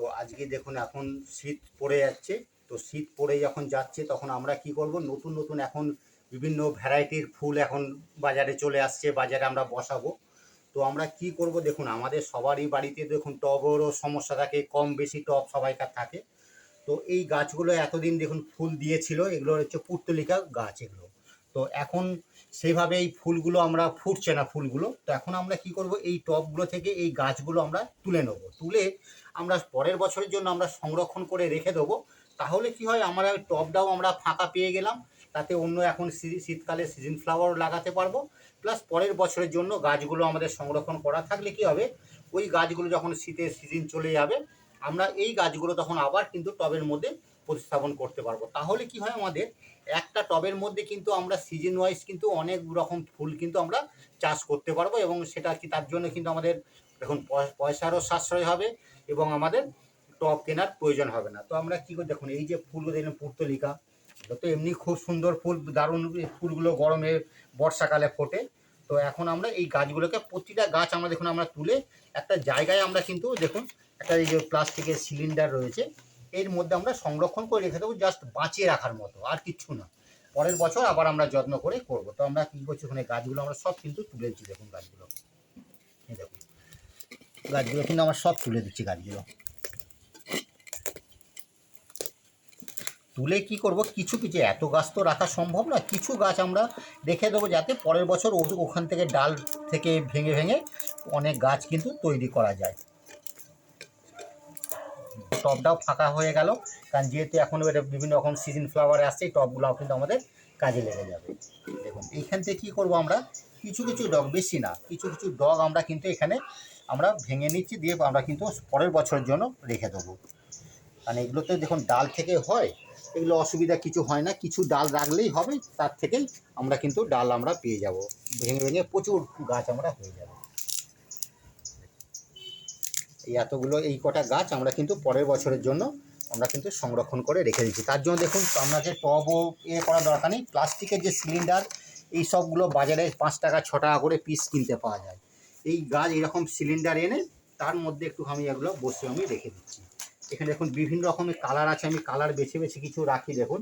তো আজকে দেখুন, এখন শীত পড়ে যাচ্ছে। তো শীত পড়ে যখন যাচ্ছে, তখন আমরা কি করব? নতুন নতুন এখন বিভিন্ন ভ্যারাইটির ফুল এখন বাজারে চলে আসছে, বাজারে আমরা বসাবো। তো আমরা কি করব? দেখুন, আমাদের সবারই বাড়িতে দেখুন, টবেরও সমস্যা থাকে, কম বেশি টব সবাইকার থাকে। তো এই গাছগুলো এতদিন দেখুন ফুল দিয়েছিল, এগুলো হচ্ছে পুর্তলিকা গাছ এগুলো। তো এখন সেইভাবে এই ফুলগুলো আমরা ফুটছে না ফুলগুলো। তো এখন আমরা কি করব? এই টবগুলো থেকে এই গাছগুলো আমরা তুলে নেব। তুলে আমরা পরের বছরের জন্য আমরা সংরক্ষণ করে রেখে দেবো। তাহলে কি হয়, আমরা ওই টবটাও আমরা ফাঁকা পেয়ে গেলাম। তাতে অন্য এখন শীতকালে সিজন ফ্লাওয়ার লাগাতে পারব। প্লাস পরের বছরের জন্য গাছগুলো আমাদের সংরক্ষণ করা থাকলে কি হবে, ওই গাছগুলো যখন শীতের সিজন চলে যাবে, আমরা এই গাছগুলো তখন আবার কিন্তু টবের মধ্যে প্রতিস্থাপন করতে পারব। তাহলে কি হয় আমাদের, একটা টবের মধ্যে কিন্তু আমরা সিজন ওয়াইজ কিন্তু অনেক রকম ফুল কিন্তু আমরা চাষ করতে পারব এবং সেটা কি তার জন্য কিন্তু আমাদের এখন পয়- পয়সারও সাশ্রয় হবে। এবং আমাদের টব কেনার প্রয়োজন হবে না। তো আমরা কী করি, দেখুন, এই যে ফুলগুলো দেখলেন, পুর্তলিকা তো এমনি খুব সুন্দর ফুল, দারুণ ফুলগুলো গরমে বর্ষাকালে ফোটে। তো এখন আমরা এই গাছগুলোকে, প্রতিটা গাছ আমরা দেখুন, আমরা তুলে একটা জায়গায় আমরা কিন্তু দেখুন, একটা এই যে প্লাস্টিকের সিলিন্ডার রয়েছে, এর মধ্যে আমরা সংরক্ষণ করে রেখে দেবো জাস্ট বাঁচিয়ে রাখার মতো, আর কিচ্ছু না। পরের বছর আবার আমরা যত্ন করে করব। তো আমরা কী করছি, ওখানে গাছগুলো আমরা সব কিন্তু তুলে দিচ্ছি, দেখুন গাছগুলো। দেখুন। গাছগুলো, কিন্তু আমরা সব তুলে দিচ্ছি গাছগুলো। তুলে কি করব? কিছু কিছু, এত গাছ তো রাখা সম্ভব না, কিছু গাছ আমরা রেখে দেবো যাতে পরের বছর ওখান থেকে ডাল থেকে ভেঙে ভেঙে অনেক গাছ কিন্তু তৈরি করা যায়। টবটাও ফাঁকা হয়ে গেল, কারণ যেহেতু এখন এটা বিভিন্ন রকম সিজন ফ্লাওয়ার আসছে, এই টবগুলোও কিন্তু আমাদের কাজে লেগে যাবে। দেখুন, এইখান থেকে কী করব আমরা? কিছু কিছু ডগ বেশি না, কিছু কিছু ডগ আমরা কিন্তু এখানে আমরা ভেঙে নিচ্ছি, দিয়ে আমরা কিন্তু পরের বছরের জন্য রেখে দেবো। কারণ এগুলোতে দেখুন, ডাল থেকে হয়, এগুলো অসুবিধা কিছু হয় না, কিছু ডাল রাখলেই হবে, তার থেকেই আমরা কিন্তু ডাল আমরা পেয়ে যাব। ভেঙে ভেঙে প্রচুর গাছ আমরা হয়ে যাবে। এই এতগুলো, এই কটা গাছ আমরা কিন্তু পরের বছরের জন্য আমরা কিন্তু সংরক্ষণ করে রেখে দিচ্ছি। তার জন্য দেখুন, আপনাকে টবও এ করা দরকার নেই। প্লাস্টিকের যে সিলিন্ডার, এই সবগুলো বাজারে পাঁচ টাকা, ছ টাকা করে পিস কিনতে পাওয়া যায়। এই গাছ এরকম সিলিন্ডার এনে তার মধ্যে একটু আমি এগুলো বসে আমি রেখে দিচ্ছি। এখানে দেখুন বিভিন্ন রকমের কালার আছে, আমি কালার বেছে বেছে কিছু রাখি, দেখুন।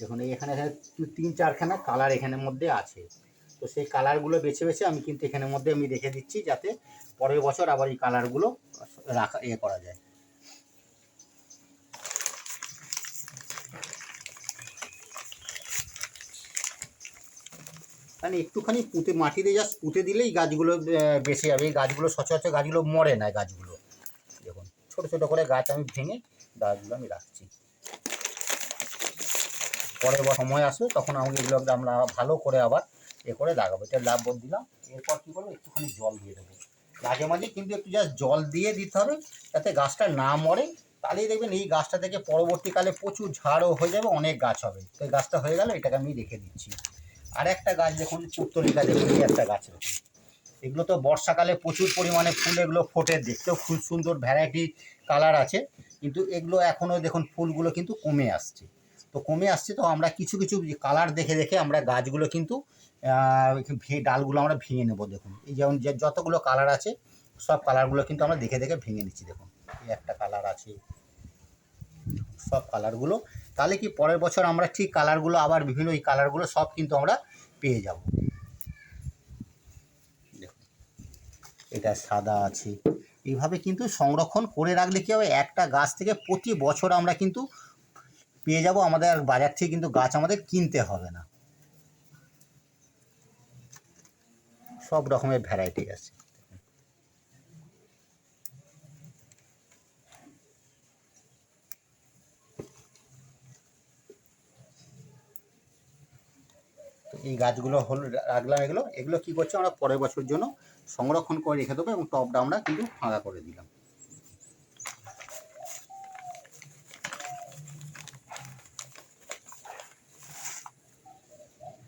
দেখুন এখানে এখানে তিন চারখানা কালার এখানের মধ্যে আছে। তো সেই কালারগুলো বেছে বেছে আমি কিন্তু এখানের মধ্যে আমি রেখে দিচ্ছি যাতে পরের বছর আবার এই কালারগুলো রাখা ইয়ে করা যায়। মানে একটুখানি পুঁতে, মাটিতে জাস্ট পুঁতে দিলেই গাছগুলো বেঁচে যাবে। এই গাছগুলো, সচরাচর গাছগুলো মরে না গাছগুলো। দেখুন, ছোটো ছোটো করে গাছ আমি ভেঙে গাছগুলো আমি রাখছি। বার সময় আসবে, তখন আমাকে এগুলো আমরা ভালো করে আবার এ করে লাগাবো। এটা লাভ দিলাম। এরপর কী করব? একটুখানি জল দিয়ে দেবো। মাঝে মাঝে কিন্তু একটু জাস্ট জল দিয়ে দিতে হবে, যাতে গাছটা না মরে। তাহলেই দেখবেন এই গাছটা থেকে পরবর্তীকালে প্রচুর ঝাড়ও হয়ে যাবে, অনেক গাছ হবে। তো এই গাছটা হয়ে গেল, এটাকে আমি রেখে দিচ্ছি। আর একটা গাছ দেখুন পুত্তলিকা দেখুন এই একটা গাছ দেখুন। এগুলো তো বর্ষাকালে প্রচুর পরিমাণে ফুল এগুলো ফোটে, দেখতেও খুব সুন্দর ভ্যারাইটি কালার আছে, কিন্তু এগুলো এখনও দেখুন, ফুলগুলো কিন্তু কমে আসছে। তো কমে আসছে তো আমরা কিছু কিছু কালার দেখে দেখে আমরা গাছগুলো কিন্তু ডালগুলো আমরা ভেঙে নেব দেখুন। এই যেমন যে যতগুলো কালার আছে, সব কালারগুলো কিন্তু আমরা দেখে দেখে ভেঙে নিচ্ছি দেখুন। এই একটা কালার আছে। সব কালারগুলো তাহলে কি পরের বছর আমরা ঠিক কালারগুলো আবার বিভিন্ন এই কালারগুলো সব কিন্তু আমরা পেয়ে যাব। এটা সাদা আছে। এইভাবে কিন্তু সংরক্ষণ করে রাখলে কি হবে? একটা গাছ থেকে প্রতি বছর আমরা কিন্তু পেয়ে যাব। আমাদের আর বাজার থেকে কিন্তু গাছ আমাদের কিনতে হবে না। সব রকমের ভ্যারাইটি আছে। এই গাছগুলো হল, রাখলাম এগুলো। এগুলো কি করছে আমরা পরের বছর জন্য সংরক্ষণ করে রেখে দেবো এবং টবটা আমরা কিন্তু ফাঁকা করে দিলাম।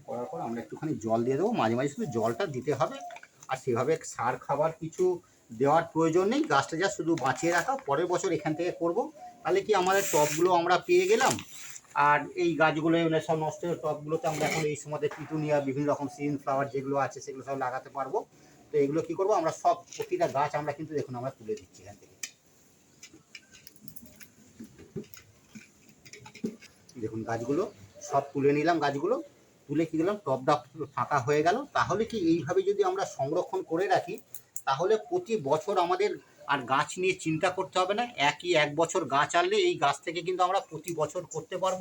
করার পর আমরা একটুখানি জল দিয়ে দেবো। মাঝে মাঝে শুধু জলটা দিতে হবে। আর সেভাবে সার, খাবার কিছু দেওয়ার প্রয়োজন নেই। গাছটা যা শুধু বাঁচিয়ে রাখা, পরের বছর এখান থেকে করব। তাহলে কি আমাদের টবগুলো আমরা পেয়ে গেলাম? আর এই গাছগুলো এগুলো সব নষ্ট হয়ে টবগুলোতে আমরা এখন এই সময় পিটুনিয়া, বিভিন্ন রকম সিন ফ্লাওয়ার যেগুলো আছে সেগুলো সব লাগাতে পারব। তো এগুলো কি করব? আমরা সব প্রতিটা গাছ আমরা কিন্তু দেখুন আমরা তুলে দিচ্ছি এখান থেকে। দেখুন গাছগুলো সব তুলে নিলাম গাছগুলো। তুলে কি দিলাম? টবটা ফাঁকা হয়ে গেল। তাহলে কি এইভাবে যদি আমরা সংরক্ষণ করে রাখি, তাহলে প্রতি বছর আমাদের আর গাছ নিয়ে চিন্তা করতে হবে না। একই এক বছর গাছ আনলে এই গাছ থেকে কিন্তু আমরা প্রতি বছর করতে পারব।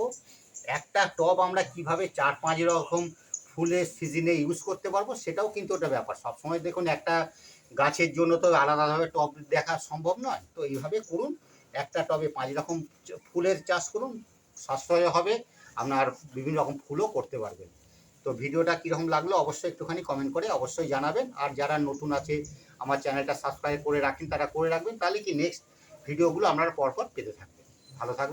একটা টব আমরা কীভাবে চার পাঁচ রকম ফুলের সিজনে ইউজ করতে পারব, সেটাও কিন্তু ওটা ব্যাপার। সবসময় দেখুন একটা গাছের জন্য তো আলাদাভাবে টব দেখা সম্ভব নয়। তো এইভাবে করুন, একটা টবে পাঁচ রকম ফুলের চাষ করুন, সাশ্রয় হবে, আপনার বিভিন্ন রকম ফুলও করতে পারবেন। তো ভিডিওটা কীরকম লাগল অবশ্যই একটুখানি কমেন্ট করে অবশ্যই জানাবেন। আর যারা নতুন আছে, আমার চ্যানেলটা সাবস্ক্রাইব করে রাখেন, তারা করে রাখবেন, তাহলে কি নেক্সট ভিডিওগুলো আপনারা পরপর পেতে থাকবেন ভালো থাকবেন।